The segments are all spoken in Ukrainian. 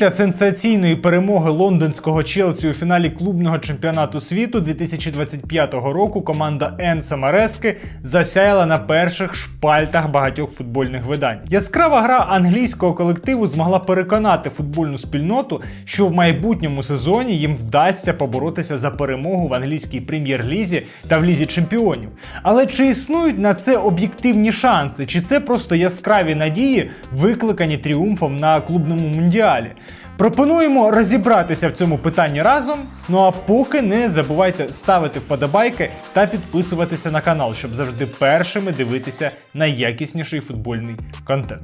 Після сенсаційної перемоги лондонського Челсі у фіналі клубного чемпіонату світу 2025 року команда Енса Марески засяяла на перших шпальтах багатьох футбольних видань. Яскрава гра англійського колективу змогла переконати футбольну спільноту, що в майбутньому сезоні їм вдасться поборотися за перемогу в англійській прем'єр-лізі та в лізі чемпіонів. Але чи існують на це об'єктивні шанси, чи це просто яскраві надії, викликані тріумфом на клубному мундіалі? Пропонуємо розібратися в цьому питанні разом. Ну а поки не забувайте ставити вподобайки та підписуватися на канал, щоб завжди першими дивитися найякісніший футбольний контент.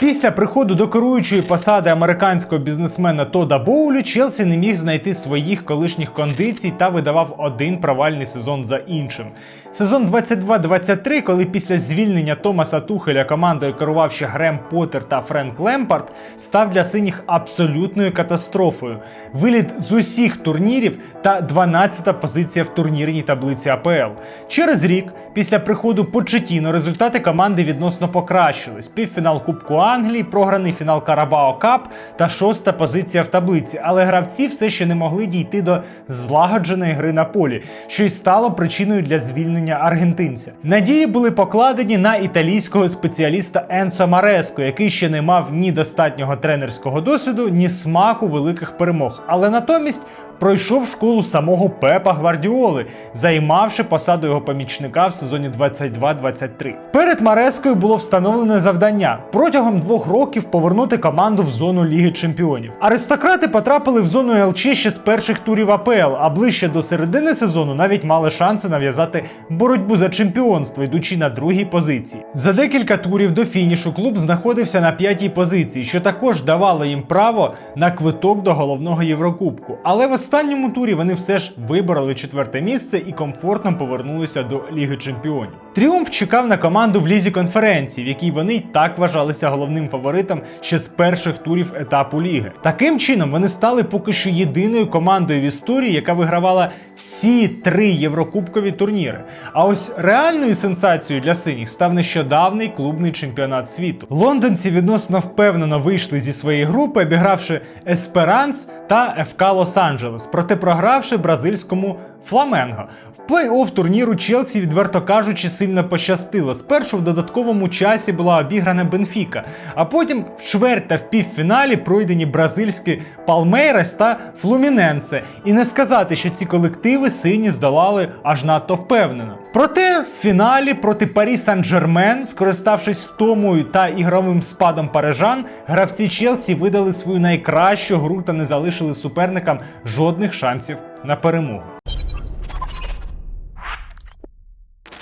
Після приходу до керуючої посади американського бізнесмена Тода Боулю Челсі не міг знайти своїх колишніх кондицій та видавав один провальний сезон за іншим. Сезон 22-23, коли після звільнення Томаса Тухеля командою керував ще Грем Поттер та Френк Лемпард, став для синіх абсолютною катастрофою. Виліт з усіх турнірів та 12-та позиція в турнірній таблиці АПЛ. Через рік, після приходу Почетіно, результати команди відносно покращились. Півфінал Кубку Англії, програний фінал Карабао Кап та шоста позиція в таблиці. Але гравці все ще не могли дійти до злагодженої гри на полі, що й стало причиною для звільнення аргентинця. Надії були покладені на італійського спеціаліста Енсо Мареско, який ще не мав ні достатнього тренерського досвіду, ні смаку великих перемог. Але натомість пройшов школу самого Пепа Гвардіоли, займавши посаду його помічника в сезоні 22-23. Перед Марескою було встановлене завдання протягом двох років повернути команду в зону Ліги Чемпіонів. Аристократи потрапили в зону ЛЧ ще з перших турів АПЛ, а ближче до середини сезону навіть мали шанси нав'язати боротьбу за чемпіонство, йдучи на другій позиції. За декілька турів до фінішу клуб знаходився на п'ятій позиції, що також давало їм право на квиток до головного Єврокубку. Але в останньому турі вони все ж вибороли четверте місце і комфортно повернулися до Ліги Чемпіонів. Тріумф чекав на команду в лізі конференції, в якій вони й так вважалися головним фаворитом ще з перших турів етапу ліги. Таким чином вони стали поки що єдиною командою в історії, яка вигравала всі три єврокубкові турніри. А ось реальною сенсацією для синіх став нещодавний клубний чемпіонат світу. Лондонці відносно впевнено вийшли зі своєї групи, обігравши Есперанс та ФК Лос-Анджелес, проте програвши бразильському Фламенго. В плей-офф турніру Челсі, відверто кажучи, сильно пощастило. Спершу в додатковому часі була обіграна Бенфіка, а потім в чверть та в півфіналі пройдені бразильські Палмейрес та Флуміненсе. І не сказати, що ці колективи сині здолали аж надто впевнено. Проте в фіналі проти Парі Сан-Жермен, скориставшись втомою та ігровим спадом парижан, гравці Челсі видали свою найкращу гру та не залишили суперникам жодних шансів на перемогу.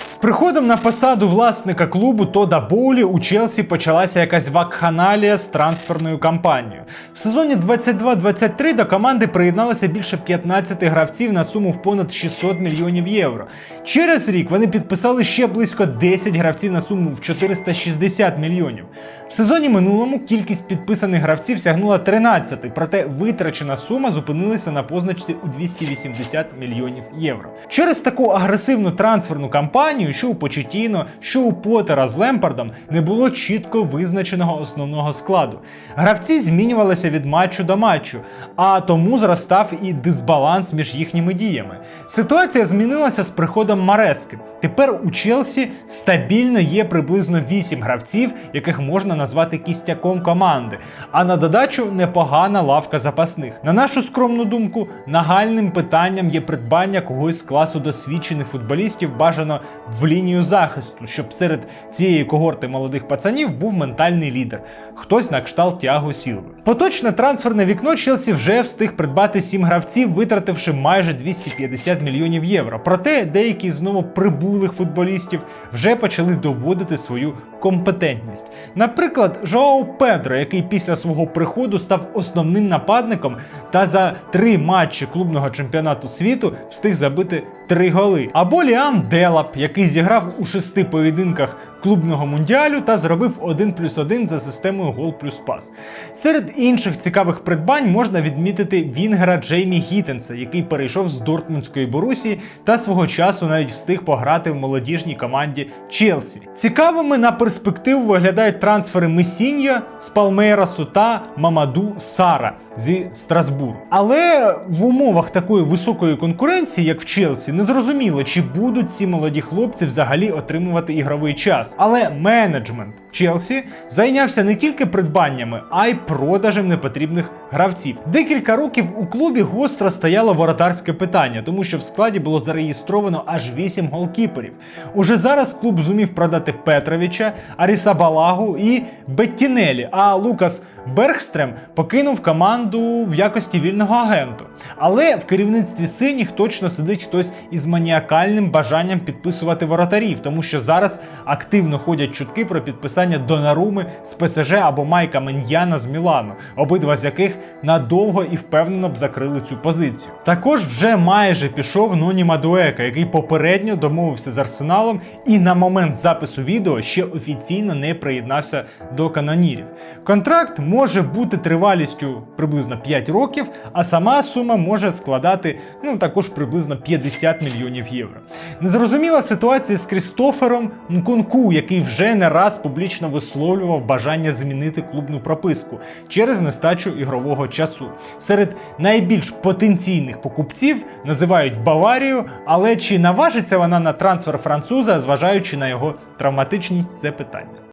З приходом на посаду власника клубу Тода Боулі у Челсі почалася якась вакханалія з трансферною кампанією. В сезоні 22-23 до команди приєдналося більше 15 гравців на суму в понад 600 мільйонів євро. Через рік вони підписали ще близько 10 гравців на суму в 460 мільйонів. В сезоні минулому кількість підписаних гравців сягнула 13, проте витрачена сума зупинилася на позначці у 280 мільйонів євро. Через таку агресивну трансферну кампанію, що у Почетіно, що у Поттера з Лемпардом, не було чітко визначеного основного складу. Гравці змінювалися від матчу до матчу, а тому зростав і дисбаланс між їхніми діями. Ситуація змінилася з приходом Марески. Тепер у Челсі стабільно є приблизно 8 гравців, яких можна назвати кістяком команди. А на додачу непогана лавка запасних. На нашу скромну думку, нагальним питанням є придбання когось з класу досвідчених футболістів бажано в лінію захисту, щоб серед цієї когорти молодих пацанів був ментальний лідер, хтось на кшталт Тіаго Сілви. Поточне трансферне вікно Челсі вже встиг придбати 7 гравців, витративши майже 250 мільйонів євро. Проте деякі з новоприбулих футболістів вже почали доводити свою компетентність. Наприклад, Жоау Педро, який після свого приходу став основним нападником та за три матчі клубного чемпіонату світу встиг забити три голи. Або Ліам Делап, який зіграв у шести поєдинках клубного мундіалю та зробив 1 плюс 1 за системою гол плюс пас. Серед інших цікавих придбань можна відмітити Вінгера Джеймі Гіттенса, який перейшов з Дортмундської Борусі та свого часу навіть встиг пограти в молодіжній команді Челсі. Цікавими на перспективу виглядають трансфери Месінья з Палмейрасу та Мамаду Сара зі Страсбуру. Але в умовах такої високої конкуренції, як в Челсі, не зрозуміло, чи будуть ці молоді хлопці взагалі отримувати ігровий час. Але менеджмент Челсі зайнявся не тільки придбаннями, а й продажем непотрібних гравців. Декілька років у клубі гостро стояло воротарське питання, тому що в складі було зареєстровано аж 8 голкіперів. Уже зараз клуб зумів продати Петровича, Аріса Балагу і Беттінелі, а Лукас Бергстрем покинув команду в якості вільного агенту. Але в керівництві синіх точно сидить хтось із маніакальним бажанням підписувати воротарів, тому що зараз активно ходять чутки про підписання Донаруми з ПСЖ або Майка Меньяна з Мілану, обидва з яких надовго і впевнено б закрили цю позицію. Також вже майже пішов Ноні Мадуека, який попередньо домовився з Арсеналом і на момент запису відео ще офіційно не приєднався до канонірів. Контракт може бути тривалістю приблизно 5 років, а сама сума може складати ну також приблизно 50 мільйонів євро. Незрозуміла ситуація з Крістофером Нкунку, який вже не раз публічно висловлював бажання змінити клубну прописку через нестачу ігрового часу. Серед найбільш потенційних покупців називають Баварію, але чи наважиться вона на трансфер француза, зважаючи на його травматичність, це питання.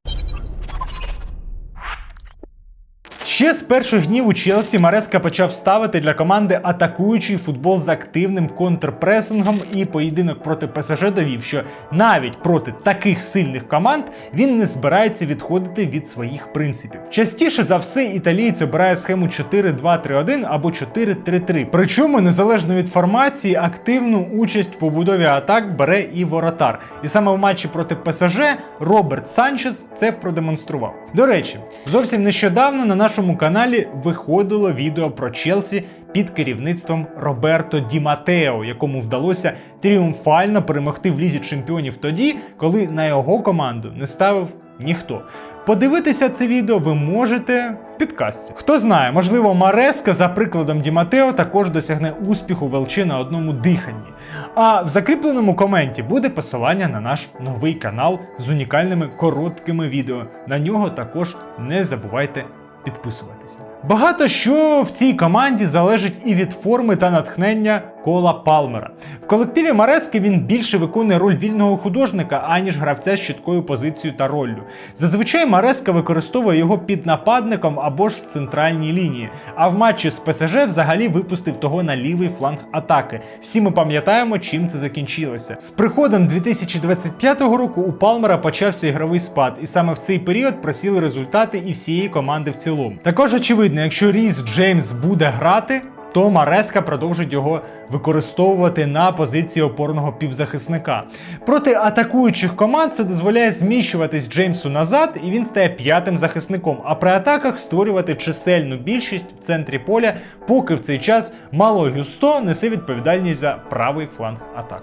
Ще з перших днів у Челсі Мареска почав ставити для команди атакуючий футбол з активним контрпресингом, і поєдинок проти ПСЖ довів, що навіть проти таких сильних команд він не збирається відходити від своїх принципів. Частіше за все, італієць обирає схему 4-2-3-1 або 4-3-3. Причому, незалежно від формації, активну участь в побудові атак бере і воротар. І саме в матчі проти ПСЖ Роберт Санчес це продемонстрував. До речі, зовсім нещодавно на нашому каналі виходило відео про Челсі під керівництвом Роберто Ді Матео, якому вдалося тріумфально перемогти в лізі чемпіонів тоді, коли на його команду не ставив ніхто. Подивитися це відео ви можете в підкасті. Хто знає, можливо, Мареска за прикладом Ді Матео також досягне успіху в ЛЧ на одному диханні. А в закріпленому коменті буде посилання на наш новий канал з унікальними короткими відео. На нього також не забувайте підписуватися. Багато що в цій команді залежить і від форми та натхнення Кола Палмера. В колективі Марески він більше виконує роль вільного художника, аніж гравця з чіткою позицією та роллю. Зазвичай Мареска використовує його під нападником або ж в центральній лінії. А в матчі з ПСЖ взагалі випустив того на лівий фланг атаки. Всі ми пам'ятаємо, чим це закінчилося. З приходом 2025 року у Палмера почався ігровий спад, і саме в цей період просіли результати і всієї команди в цілому. Також очевидно, якщо Ріс Джеймс буде грати. То Мареска продовжить його використовувати на позиції опорного півзахисника. Проти атакуючих команд це дозволяє зміщуватись Джеймсу назад, і він стає п'ятим захисником. А при атаках створювати чисельну більшість в центрі поля, поки в цей час Мало Гюсто несе відповідальність за правий фланг атак.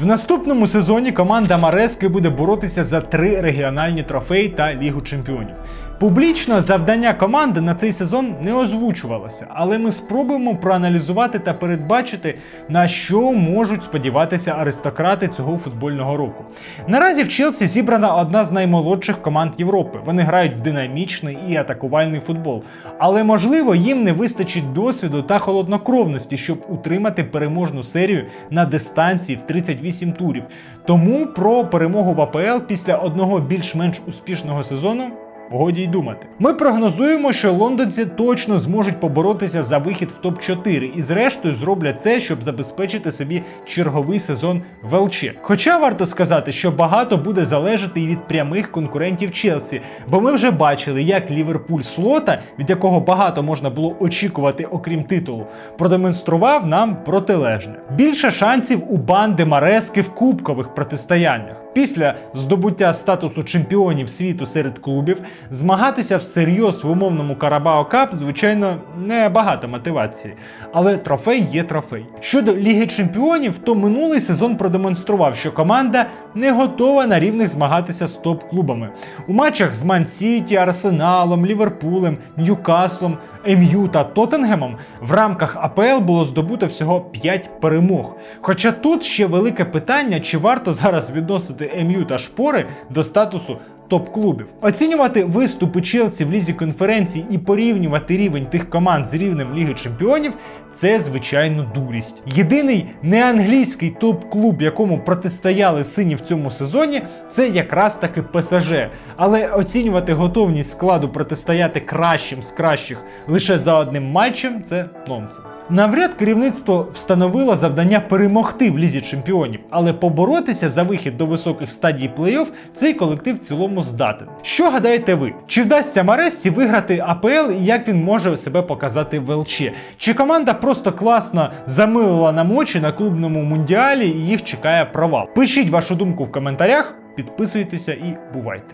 В наступному сезоні команда Марески буде боротися за три регіональні трофеї та Лігу чемпіонів. Публічно завдання команди на цей сезон не озвучувалося, але ми спробуємо проаналізувати та передбачити, на що можуть сподіватися аристократи цього футбольного року. Наразі в Челсі зібрана одна з наймолодших команд Європи. Вони грають в динамічний і атакувальний футбол. Але можливо їм не вистачить досвіду та холоднокровності, щоб утримати переможну серію на дистанції в 38 турів. Тому про перемогу в АПЛ після одного більш-менш успішного сезону Годі й думати. Ми прогнозуємо, що лондонці точно зможуть поборотися за вихід в топ-4 і, зрештою, зроблять це, щоб забезпечити собі черговий сезон в ЛЧ. Хоча варто сказати, що багато буде залежати і від прямих конкурентів Челсі, бо ми вже бачили, як Ліверпуль слота, від якого багато можна було очікувати, окрім титулу, продемонстрував нам протилежне. Більше шансів у банди Марески в кубкових протистояннях. Після здобуття статусу чемпіонів світу серед клубів змагатися всерйоз в умовному Карабао Кап, звичайно, не багато мотивації. Але трофей є трофей. Щодо Ліги Чемпіонів, то минулий сезон продемонстрував, що команда не готова на рівних змагатися з топ-клубами. У матчах з Ман-Сіті, Арсеналом, Ліверпулем, Ньюкаслом, МЮ та Тоттенгемом в рамках АПЛ було здобуто всього 5 перемог. Хоча тут ще велике питання, чи варто зараз відносити МЮ та шпори до статусу топ-клубів. Оцінювати виступи Челсі в лізі конференцій і порівнювати рівень тих команд з рівнем Ліги Чемпіонів це звичайно дурість. Єдиний неанглійський топ-клуб, якому протистояли сині в цьому сезоні, це якраз таки ПСЖ. Але оцінювати готовність складу протистояти кращим з кращих лише за одним матчем це нонсенс. Навряд керівництво встановило завдання перемогти в лізі чемпіонів, але поборотися за вихід до високих стадій плей-офф цей колектив в цілому здатен. Що гадаєте ви? Чи вдасться Маресі виграти АПЛ і як він може себе показати в ЛЧ? Чи команда просто класно замилила нам очі на клубному мундіалі і їх чекає провал? Пишіть вашу думку в коментарях, підписуйтеся і бувайте.